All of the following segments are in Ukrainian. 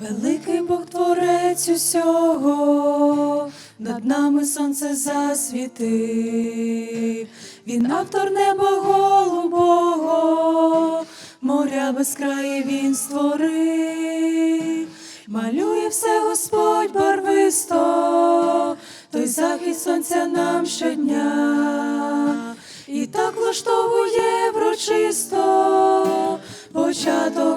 Великий Бог творець усього, над нами сонце засвітив, він автор неба голубого, моря безкраї він створив, малює все Господь барвисто, той захід сонця нам щодня, і так влаштовує врочисто початок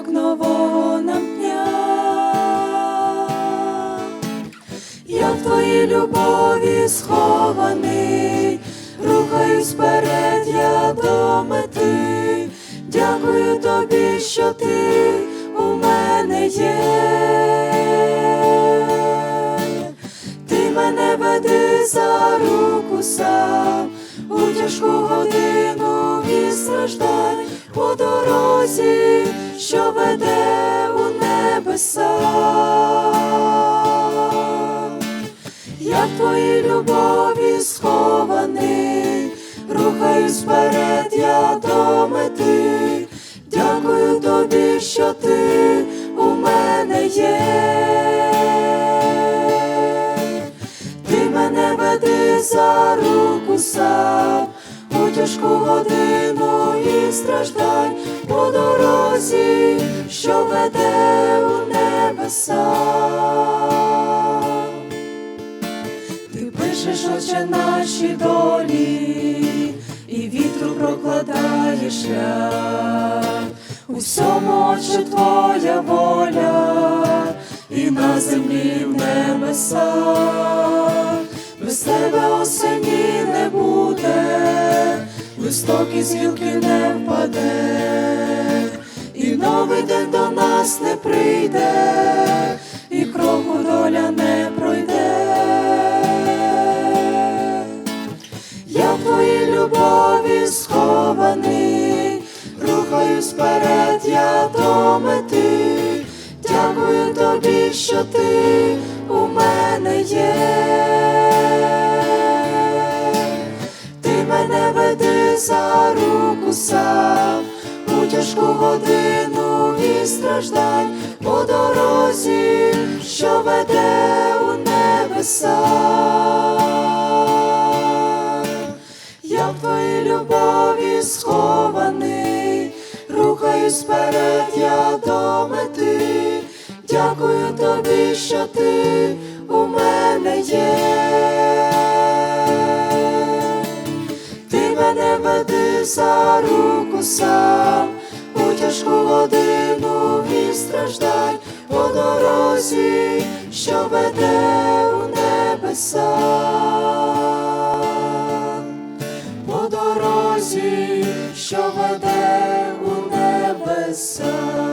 твоїй любові схований, рухаюсь вперед, я до мети. Дякую тобі, що ти у мене є. Ти мене веди за руку сам у тяжку годину і страждань по дорозі, що веде у небеса. Схований, рухаюсь вперед, я до мети. Дякую тобі, що ти у мене є. Ти мене веди за руку сам у тяжку годину і страждань по дорозі, що веде у небеса. Очі наші долі, і вітру прокладає шлях. У всьому очі твоя воля, і на землі в небесах. Без тебе осені не буде, листок із не впаде, і новий день до нас не прийде, і кроку доля не пройде. Тобі, що ти у мене є. Ти мене веди за руку сам у тяжку годину і страждань по дорозі, що веде у небеса. Я в твоїй любові схований, рухаюсь вперед, я до мети. Дякую тобі, що ти у мене є. Ти мене веди за руку сам у тяжку годину і страждань по дорозі, що веде у небеса. По дорозі, що веде у небеса.